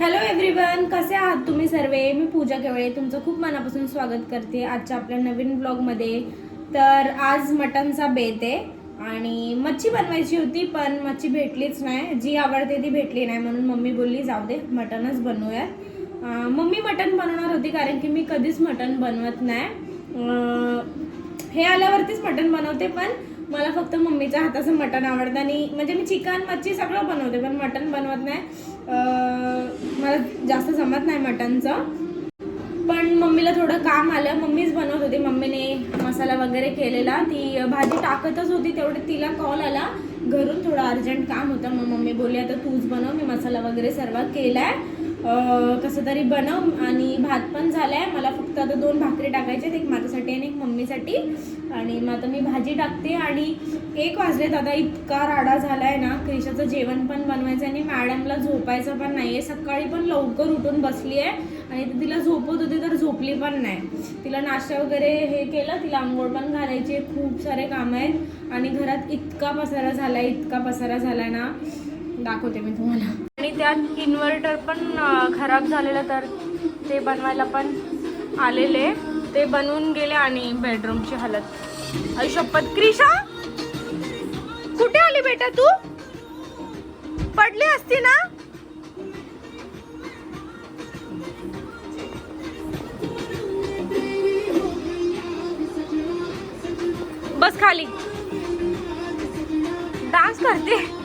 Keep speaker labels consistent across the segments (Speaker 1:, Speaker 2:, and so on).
Speaker 1: Hello everyone कसे आहात तुम्ही सर्वे? मी पूजा केवळे. तुमचं खूप मनापासून स्वागत करते आजच्या आपल्या नवीन ब्लॉगमध्ये तर आज मटनचा बेत आहे आणि मच्छी बनवायची होती पण मच्छी भेटलीच नाही. जी आवडते ती भेटली नाही म्हणून मम्मी बोलली जाऊ दे मटनच बनवूयात. मम्मी मटन बनवणार होती कारण की मी कधीच मटन बनवत नाही. हे आल्यावरतीच मटन बनवते पण मला फक्त मम्मीच्या हाताचं मटण आवडतं आणि म्हणजे मी चिकन मच्छी सगळं बनवते पण मटन बनवत नाही. मला जास्त जमत नाही मटनचं. पण मम्मीला थोडं काम आलं. मम्मीच बनवत होती. मम्मीने मसाला वगैरे केलेला. ती भाजी टाकतच होती. तेवढे तिला कॉल आला. घरून थोडं अर्जंट काम होतं. मग मम्मी बोलली आता तूच बनव. मी मसाला वगैरे सर्व केलाय. आहे कसं तरी बनव आणि भात पण झालाय. मला फक्त आता दोन भाकरी टाकायचे एक माझ्यासाठी आणि एक मम्मीसाठी. आणि मग आता मी भाजी टाकते आणि एक वाजले दादा इतका राडा झालाय ना क्रिशाचं जेवण पण बनवायचं आणि मॅडमला झोपायचं पण नाही आहे सकाळी पण लवकर उठून बसली आहे आणि तिला झोपत होती तर झोपली पण नाही. तिला नाश्ता वगैरे हे केलं तिला आंघोळ पण घालायची. खूप सारे काम आहेत आणि घरात इतका पसारा झालाय इतका पसारा झालाय ना. दाखवते मी तुम्हाला. आणि त्यात इन्व्हर्टर पण खराब झालेलं तर ते बनवायला पण आलेले. ते बनवून गेले आणि बेडरूमची हालत. आयुष्यपत क्रिशा! कुठे आली बेटा तू? पडली असती ना? बस खाली. डान्स करते.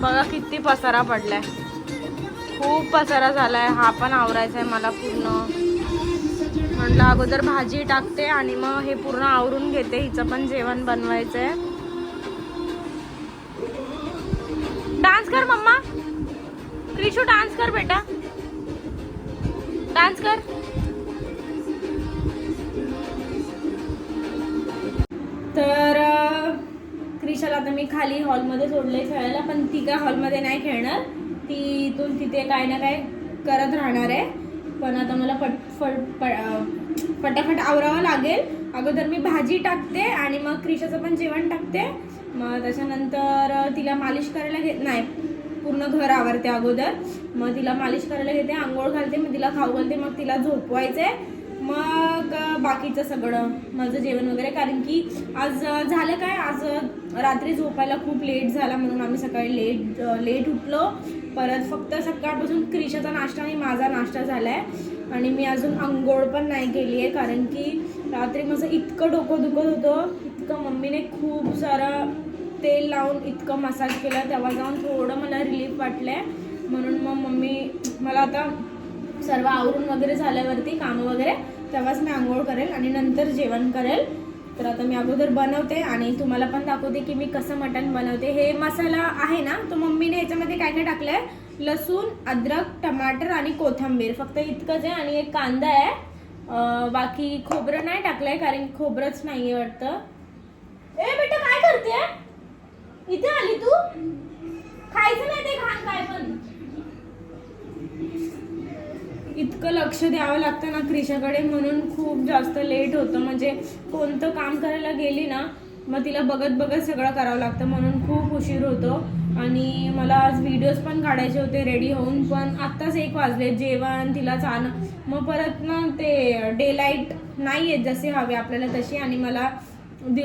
Speaker 1: बघा किती पसारा पडलाय. खूप पसारा झालाय. हा पण आवरायचा आहे मला पूर्ण. म्हटलं अगोदर भाजी टाकते आणि मग हे पूर्ण आवरून घेते. हिचं पण जेवण बनवायचंय. डान्स कर मम्मा. क्रिशू डान्स कर बेटा. डान्स कर. खाली हॉलमध्ये सोडले खेळायला पण ती काय हॉलमध्ये नाही खेळणार. ती इथून तिथे काय ना काय करत राहणार आहे. पण आता मला पट फट फटाफट आवरावं लागेल. अगोदर मी भाजी टाकते आणि मग क्रिशाचं पण जेवण टाकते. मग त्याच्यानंतर तिला मालिश करायला घेत नाही पूर्ण घर आवरते अगोदर. मग तिला मालिश करायला घेते आंघोळ घालते मग तिला खाऊ घालते मग तिला झोपवायचं आहे मग बाकीचं सगळं माझं जेवण वगैरे. कारण की आज झालं काय? आज रात्री झोपायला खूप लेट झाला म्हणून आम्ही सकाळी लेट लेट उठलो. परत फक्त सकाळपासून क्रिशाचा नाश्ता आणि माझा नाश्ता झाला आहे आणि मी अजून अंघोळ पण नाही केली आहे कारण की रात्री माझं इतकं डोकं दुखत होतं. इतकं मम्मीने खूप सारं तेल लावून इतकं मसाज केला. तेव्हा जाऊन थोडं मला रिलीफ वाटलं आहे म्हणून मग मम्मी मला आता सर्व आवरून वगैरे झाल्यावरती कामं वगैरे तेव्हाच मी आंघोळ करेल आणि नंतर जेवण करेल. तर आता मी अगोदर बनवते आणि तुम्हाला पण दाखवते की मी कसं मटण बनवते. हे मसाला आहे ना तो मम्मीने ह्याच्यामध्ये काय काय टाकलं आहे लसूण अद्रक टमाटर आणि कोथिंबीर. फक्त इतकंच आहे आणि एक कांदा आहे. बाकी खोबरं नाही टाकलं आहे कारण खोबरंच नाही आहे वाटतं. ए बेटा काय करते इथे आली तू? खायचं नाही ते घाण काय पण. इतकं लक्ष द्यावं लागतं ना क्रिशाकडे म्हणून खूप जास्त लेट होतं. म्हणजे कोणतं काम करायला गेली ना मग तिला बघत बघत सगळं करावं लागतं म्हणून खूप उशीर होतो. आणि मला आज व्हिडिओज पण काढायचे होते रेडी होऊन पण आत्ताच एक वाजले जेवण तिला चाल मग परत ना ते डे लाइट नाही आहेत जसे हवे आपल्याला तशी आणि मला दि-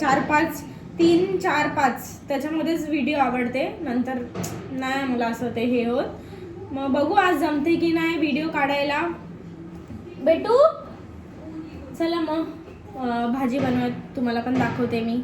Speaker 1: चार पाच तीन चार पाच त्याच्यामध्येच व्हिडिओ आवडते. नंतर नाही मला असं ते हे होत. मग बघू आज जमते की नाही व्हिडिओ काढायला. बेटू चला मग भाजी बनवत तुम्हाला पण दाखवते मी.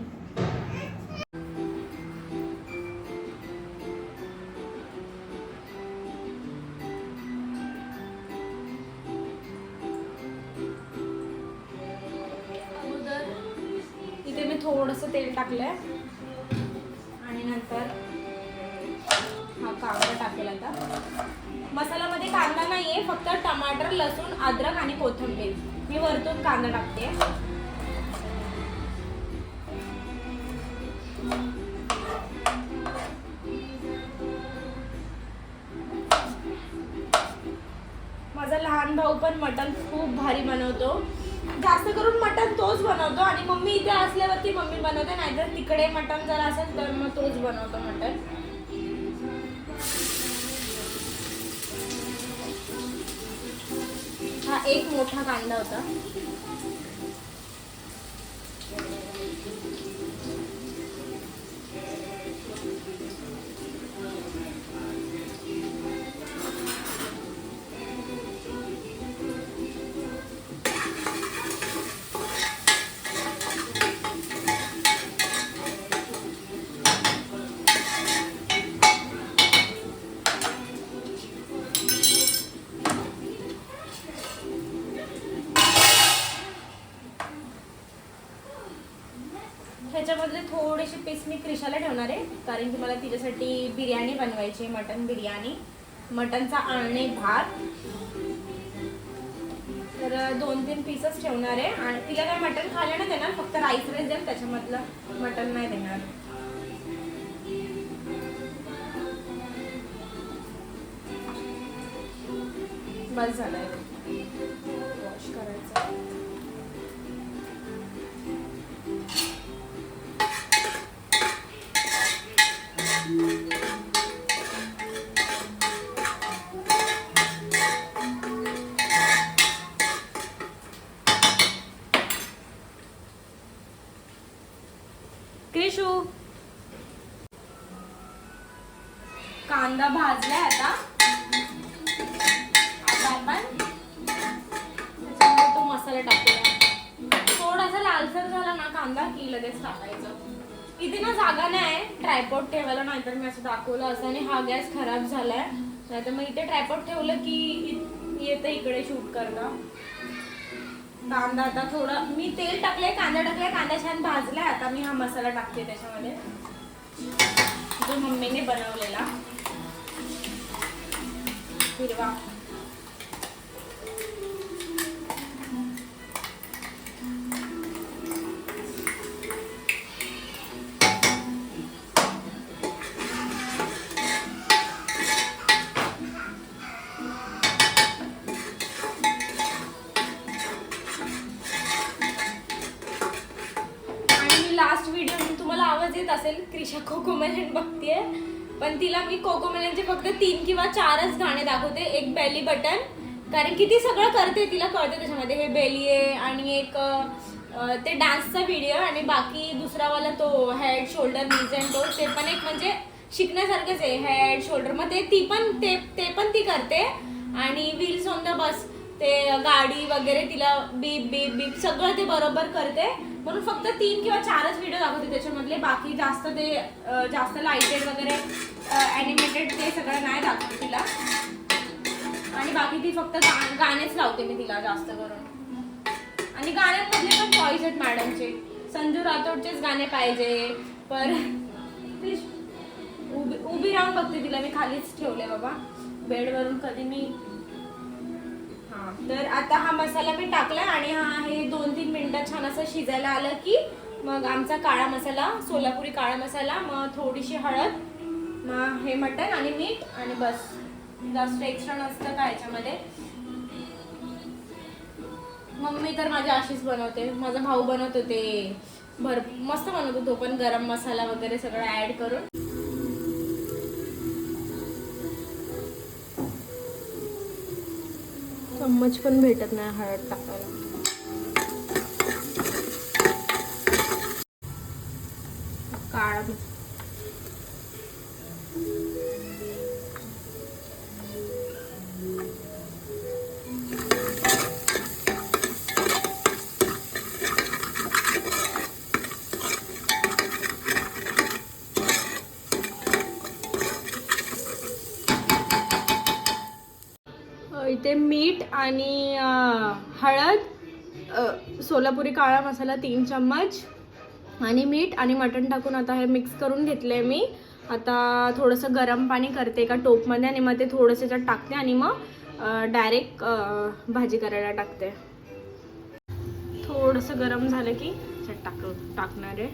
Speaker 1: अद्रक आणि कोथिंबीर. मी वरतून कांदा टाकते. माझा लहान भाऊ पण मटण खूप भारी बनवतो. जास्त करून मटण तोच बनवतो आणि मम्मी इथे असल्यावरती मम्मी बनवते नाहीतर तिकडे मटण जर असेल तर मग तोच बनवतो मटण. एक मोठा कांदा होता. कारण की मला तिच्यासाठी बिर्याणी बनवायची आहे मटन बिर्याणी. मटनचा आळणे भात. तर दोन तीन पीसच ठेवणार आहे. आणि तिला काय मटन खायला नाही देणार फक्त राईस राईस देईल त्याच्यामधलं मटन नाही देणार. बस झालंय. वॉश करायचं. क्रिशू कांदा भाजलाय आता. आता आपण तो मसाला टाकूया. थोडासा लालसर झाला ना कांदा की लगेच टाकायचं. इथे ना जागा नाही ट्रायपॉड ठेवायला नाहीतर मी असं दाखवलं असं आणि हा गॅस खराब झालाय. नाहीतर मग इथे ट्रायपॉड ठेवलं की इ- येतं इकडे शूट करणं. कांदा आता थोडा मी तेल टाकले कांदा टाकले कांदा छान भाजलाय. आता मी हा मसाला टाकते त्याच्यामध्ये. जो मम्मीने बनवलेला. हिरवा. तिला मी कोको मेलनचे फक्त तीन किंवा चारच गाणे दाखवते. एक बेली बटन कारण की ती सगळं करते तिला कळते त्याच्यामध्ये. हे बेली आहे आणि एक ते डान्सचा व्हिडिओ आणि बाकी दुसरावाला तो head shoulder knees and toes ते पण एक म्हणजे शिकण्यासारखंच आहे. हेड शोल्डर मग ते ती पण ते ते पण ती करते. आणि व्हील्स ऑन द बस ते गाडी वगैरे तिला बीप बीप बीप सगळं ते बरोबर करते. म्हणून फक्त तीन किंवा चारच व्हिडिओ दाखवते त्याच्यामधले. बाकी जास्त ते जास्त लाईटेड वगैरे ॲनिमेटेड ते सगळं नाही दाखवत तिला. आणि बाकी ती फक्त गा- गाणेच लावते मी तिला जास्त करून. आणि गाण्यांमधले पण चॉईस आहेत मॅडमचे संजू राठोडचेच गाणे पाहिजे. पर उभी उभी राहून बघते तिला. मी खालीच ठेवले बाबा. बेडवरून कधी मी तर आता हा मसाला मी टाकलाय आणि हा हे दोन तीन मिनटं छान असं शिजायला आलं की मग आमचा काळा मसाला सोलापुरी काळा मसाला मग थोडीशी हळद मग हे मटण आणि मीठ आणि बस. जास्त एक्स्ट्रा नसतं का याच्यामध्ये. मम्मी तर माझी अशीच बनवते. माझा भाऊ बनवत होते. भर मस्त बनवतो तो पण गरम मसाला वगैरे सगळं ऍड करून. चम्मच पण भेटत नाही हळद टाकायला. काळा आणि हळद सोलापुरी काळा मसाला तीन चम्मच आणि मीठ आणि मटण टाकून आता हे मिक्स करून घेतलं आहे मी. आता थोडंसं गरम पाणी करते एका टोपमध्ये आणि मग ते थोडंसं त्याच्यात टाकते आणि मग डायरेक्ट भाजी करायला टाकते. थोडंसं गरम झालं की त्याच्यात टाक टाकणार आहे.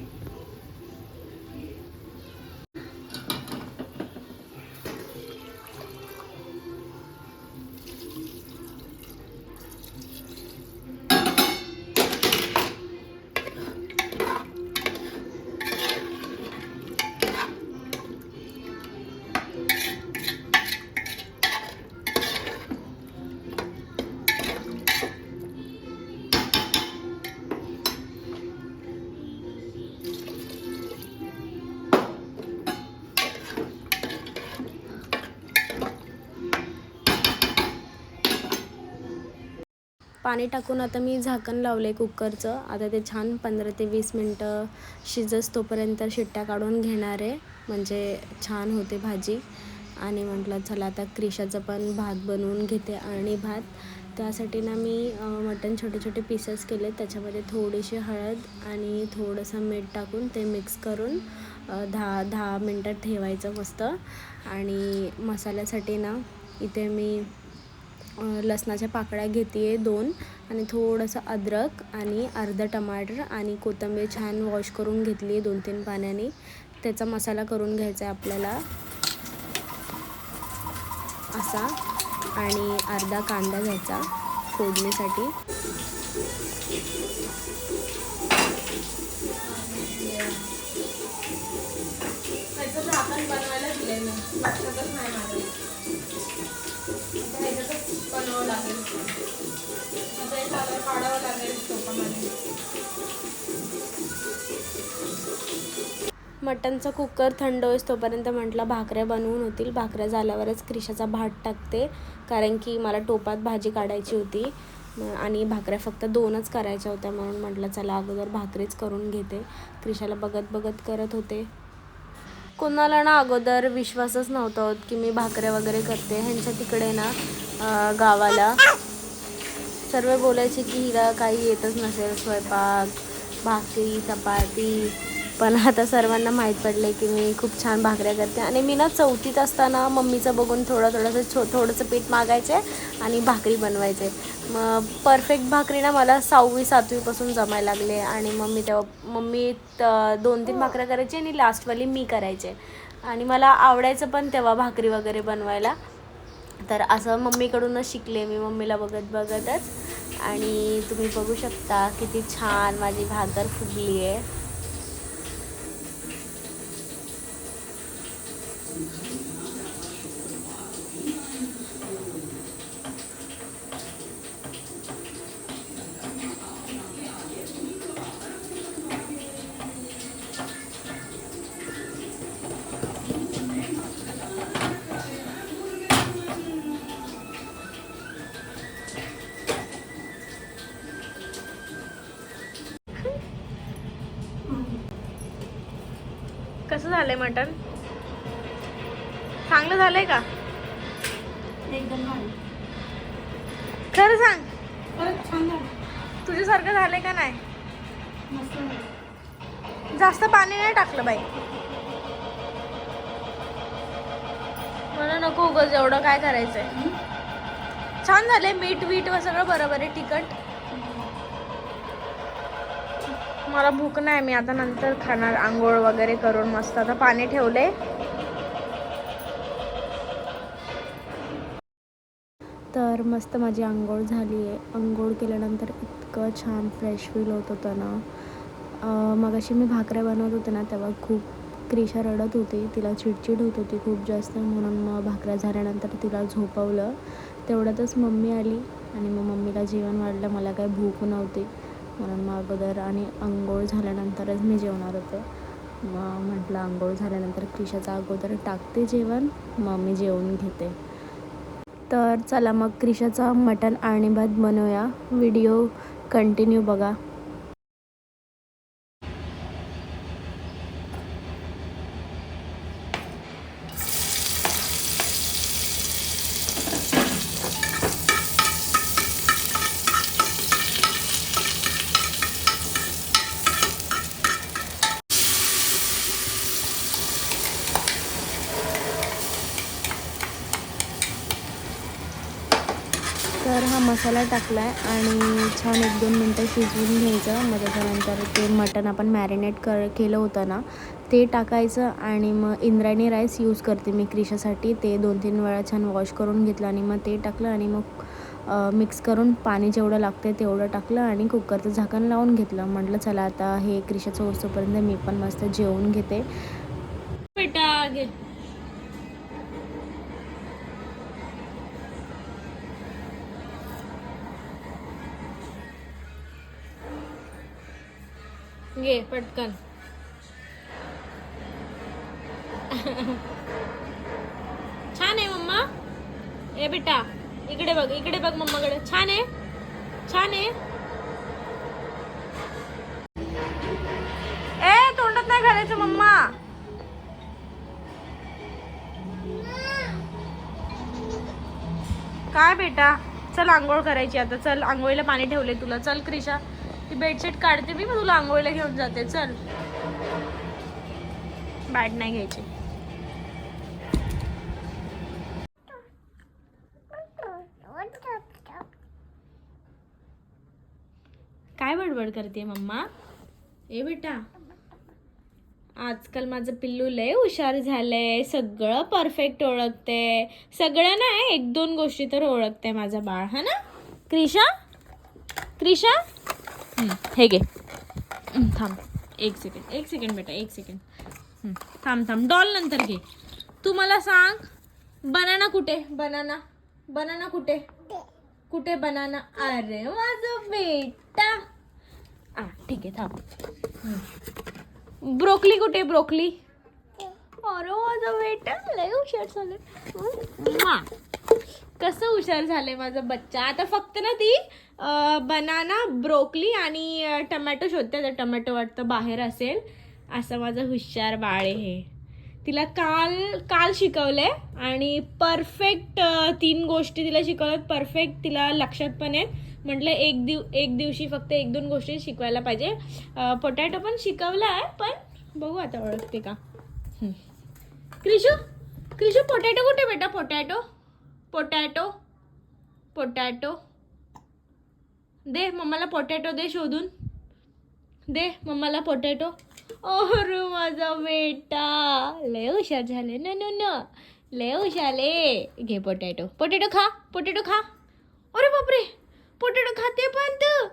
Speaker 2: पाणी टाकून आता मी झाकण लावलं आहे कुकरचं. आता ते छान पंधरा ते वीस मिनटं शिजस तोपर्यंत शिट्ट्या काढून घेणार आहे. म्हणजे छान होते भाजी. आणि म्हटलं चला आता क्रिशाचं पण भात बनवून घेते आणि भात. त्यासाठी ना मी मटण छोटे छोटे पीसेस केले त्याच्यामध्ये थोडीशी हळद आणि थोडंसं मीठ टाकून ते मिक्स करून दहा दहा मिनटं ठेवायचं मस्त. आणि मसाल्यासाठी ना इथे मी लसणाच्या पाकळ्या घेते आहे दोन आणि थोडंसं अद्रक आणि अर्धा टमाटर आणि कोथिंबीर छान वॉश करून घेतली आहे दोन तीन पाण्याने. त्याचा मसाला करून घ्यायचा आहे आपल्याला. असा आणि अर्धा कांदा घ्यायचा फोडणीसाठी.
Speaker 1: बनवायला दिलंय नाही
Speaker 2: मटनचा कुकर थंड होईस तोपर्यंत म्हटलं भाकऱ्या बनवून होतील. भाकऱ्या झाल्यावरच क्रिशाचा भात टाकते. कारण की मला टोपात भाजी काढायची होती. आणि भाकऱ्या फक्त दोनच करायच्या होत्या म्हणून म्हटलं चला अगोदर भाकरीच करून घेते. क्रिशाला बघत बघत करत होते. कोणाला ना अगोदर विश्वासच नव्हता होत की मी भाकऱ्या वगैरे करते. ह्यांच्या तिकडे ना गावाला सर्व बोलायचे की हिला काही येतच नसेल. स्वयंपाक भाकरी चपाती पण आता सर्वांना माहीत पडले की मी खूप छान भाकऱ्या करते. आणि मी ना चौथीत असताना मम्मीचं बघून थोडं थोडंसं छो थोडंसं पीठ मागायचे आणि भाकरी बनवायचे मग परफेक्ट भाकरी ना मला सहावी सातवीपासून जमायला लागले आणि मम्मी तेव्हा मम्मी दोन तीन भाकऱ्या करायची आणि लास्टवाली मी करायचे. आणि मला आवडायचं पण तेव्हा भाकरी वगैरे बनवायला. तर असं मम्मीकडूनच शिकले मी मम्मीला बघत बघतच. आणि तुम्ही बघू शकता किती छान माझी भाकर फुगली आहे कसं झालंय मटण. चांगलं झालंय का? खरं सांग. तुझ्यासारखं झालंय का नाही. जास्त पाणी नाही टाकलं बाई. मला नको उगच एवढं काय करायचंय. छान झालंय मीठ वीट व सगळं बरोबर आहे तिखट. मला भूक नाही मी आता नंतर खाणार आंघोळ वगैरे करून मस्त. आता पाणी ठेवले. तर मस्त माझी आंघोळ झाली आहे. आंघोळ केल्यानंतर इतकं छान फ्रेश फील होत होतं ना. मगाशी मी भाकऱ्या बनवत होते ना तेव्हा खूप क्रिशा रडत होती. तिला चिडचिड होत होती खूप जास्त म्हणून मग भाकऱ्या झाल्यानंतर तिला झोपवलं. तेवढ्यातच मम्मी आली आणि मग मम्मीला जेवण वाढलं. मला काही भूक नव्हती. म्हणून मग अगोदर आणि आंघोळ झाल्यानंतरच मी जेवणार होते. मग म्हटलं आंघोळ झाल्यानंतर क्रिशाचा अगोदर टाकते जेवण मग मी जेवून घेते. तर चला मग क्रिशाचा मटण आणि भात बनवूया. व्हिडिओ कंटिन्यू बघा तर हा मसाला टाकला आहे आणि छान एक दोन मिनटं शिजवून घ्यायचं. मग त्याच्यानंतर ते मटण आपण मॅरिनेट कर केलं होतं ना ते टाकायचं आणि मग इंद्रायणी राईस यूज करते मी क्रिशासाठी. ते दोन तीन वेळा छान वॉश करून घेतलं आणि मग ते टाकलं आणि मग मिक्स करून पाणी जेवढं लागतं तेवढं टाकलं आणि कुकरचं झाकण लावून घेतलं. म्हटलं चला आता हे क्रिशाचं वस्तूपर्यंत मी पण मस्त जेवून घेते.
Speaker 1: बेटा घे पटकन. छान आहे मम्मा. ए बेटा इकडे बघ इकडे बघ मम्माकडे. छान आहे. छान आहे. ए तोंडात नाही घालायचं मम्मा. काय बेटा? चल आंघोळ करायची आता. चल आंघोळीला पाणी ठेवले तुला. चल क्रिशा. ती बेडशीट काढते मी मग तुला आंघोळीला घेऊन जाते. चल. बॅट नाही घ्यायची. काय बडबड करते मम्मा? ए बेटा. आजकाल माझं पिल्लू लय हुशार झालंय सगळं परफेक्ट ओळखते सगळं नाही एक दोन गोष्टी तर ओळखते माझं बाळ हा ना? क्रिशा? क्रिशा? हे घे. थांब. एक सेकंड एक सेकंड बेटा एक सेकंड थांब थांब. डॉल नंतर घे. तू मला सांग बनाना कुठे? बनाना. बनाना कुठे? कुठे बनाना? अरे माझं बेटा. आ ठीक आहे थांब. ब्रोकली कुठे? ब्रोकली. अरे माझं बेटा लय हुशार झालं. कसं हुशार झालंय माझं बच्चा? आता फक्त ना ती बनाना ब्रोकली आणि टमॅटो शोधते. तर टमॅटो वाटतं बाहेर असेल असं माझं हुशार बाळ आहे. हे तिला काल काल शिकवले आणि परफेक्ट तीन गोष्टी तिला शिकवल्यात. परफेक्ट तिला लक्षात पण आहेत. म्हटलं एक दिव एक दिवशी फक्त एक दोन गोष्टी शिकवायला पाहिजे. पोटॅटो पण शिकवलं आहे पण बघू आता ओळखते का. क्रिशू क्रिशू पोटॅटो कुठे बेटा? पोटॅटो पोटॅटो पोटॅटो दे मम्माला पोटॅटो दे शोधून. दे मम्माला पोटॅटो अरे माझा बेटा. लय हुशार झाले. न न न. लय हुशाले घे पोटॅटो पोटॅटो खा पोटॅटो खा. अरे बापरे. पोटॅटो खाते पण तू.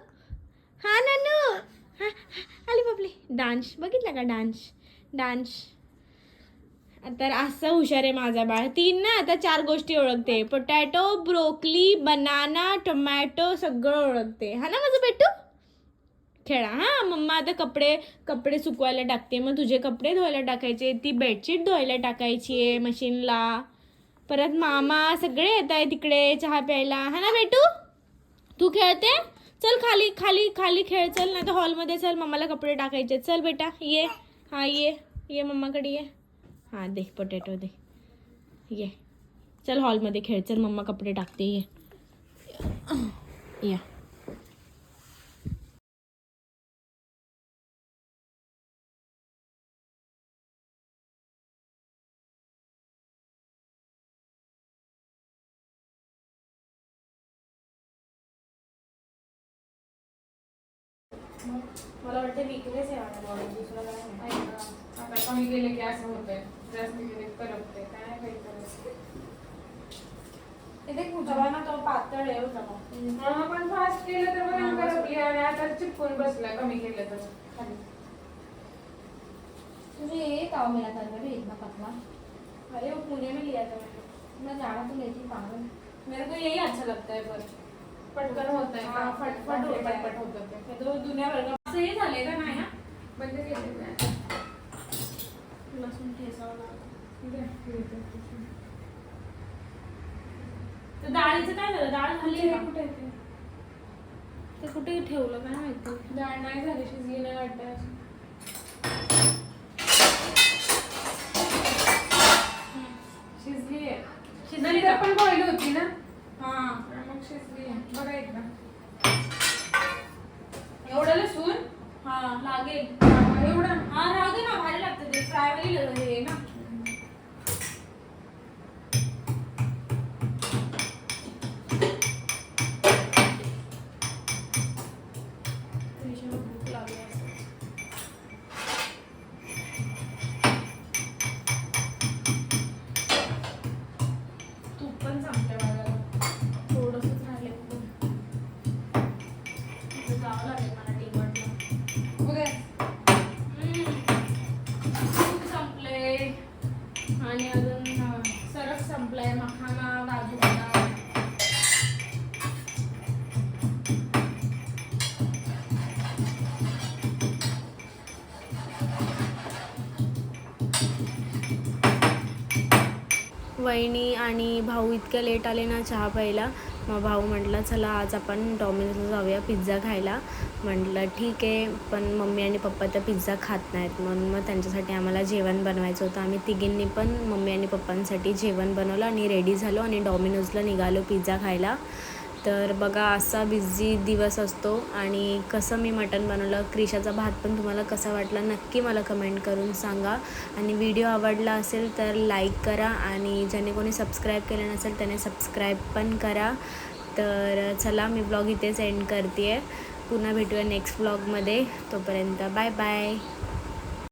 Speaker 1: हा ना न हा, हा, आली बापले डान्स. बघितला का डान्स? डान्स. तर असं हुशार आहे माझा बाळ. तीन ना आता चार गोष्टी ओळखते. पोटॅटो ब्रोकली बनाना टोमॅटो सगळं ओळखते. हा ना माझं बेटू? खेळा. हां मम्मा आता कपडे कपडे सुकवायला टाकते. मग तुझे कपडे धुवायला टाकायचे ती बेडशीट धुवायला टाकायची आहे मशीनला. परत मामा सगळे येत आहे तिकडे चहा प्यायला. हा ना बेटू? तू खेळते? चल खाली खाली खाली खेळ. चल नाही तर हॉलमध्ये चल. मम्माला कपडे टाकायचे चल बेटा ये. हा ये. ये मम्माकडे ये. हां दे पोटॅटो दे. ये. चल हॉलमध्ये खेळ. चल मम्मा कपडे टाकते. ये. या. मला वाटतं विकनेस आहे माझ्या बॉडी दुसरं काय.
Speaker 3: आता कमी केले की असं होतंय. जास्त केले करपते काय काही करायचं
Speaker 4: इथे कुठला ना तो पातळ आहे हो जरा.
Speaker 3: हा, पण फास्ट केलं तर पण करपली आणि आता चिपकून बसलाय. कमी केलं तर. खाली.
Speaker 4: तुझे मिला था मेरे इतना पतला
Speaker 3: अरे वो पुणे में लिया था मैंने
Speaker 4: मैं जाना तो लेती पागल.
Speaker 3: मेरे को यही अच्छा लगता है पर पटकन होता है
Speaker 4: हाँ, फटफट होता है।
Speaker 3: पटपट होतं ते
Speaker 4: हे तो दुनिया भर का असं हे झालंय का नाही ना
Speaker 3: बंद केले
Speaker 4: लसूण. तर डाळीचं काय झालं डाळ झाली का?
Speaker 3: कुठे आहे ते?
Speaker 4: कुठे ठेवलं काय माहिती
Speaker 3: डाळ नाही झाली शिजली नाही वाटतं. शिजली आहे
Speaker 4: शिजली का?
Speaker 3: पण बॉईल होती ना
Speaker 4: हा
Speaker 3: मग शिजली आहे बघा एकदा
Speaker 1: वहिनी आणि भाऊ इतक्या लेट आले ना चहा प्यायला.
Speaker 2: मग भाऊ म्हटलं चला आज आपण डॉमिनोजला जाऊया पिझ्झा खायला. म्हटलं ठीक आहे पण मम्मी आणि पप्पा तर पिझ्झा खात नाहीत. म्हणून मग त्यांच्यासाठी आम्हाला जेवण बनवायचं होतं. आम्ही तिघींनी पण मम्मी आणि पप्पांसाठी जेवण बनवलं आणि रेडी झालो आणि डॉमिनोजला निघालो पिझ्झा खायला. तर बघा असा बिझी दिवस असतो आणि कसं मी मटण बनवलं क्रिशाचा भात पण तुम्हाला कसा वाटला नक्की मला कमेंट करून सांगा. आणि व्हिडिओ आवडला असेल तर लाईक करा आणि ज्याने कोणी सबस्क्राईब केलं नसेल त्याने सबस्क्राईब पण करा. तर चला मी ब्लॉग इथेच एंड करते आहे पुन्हा भेटूया नेक्स्ट ब्लॉगमध्ये तोपर्यंत बाय बाय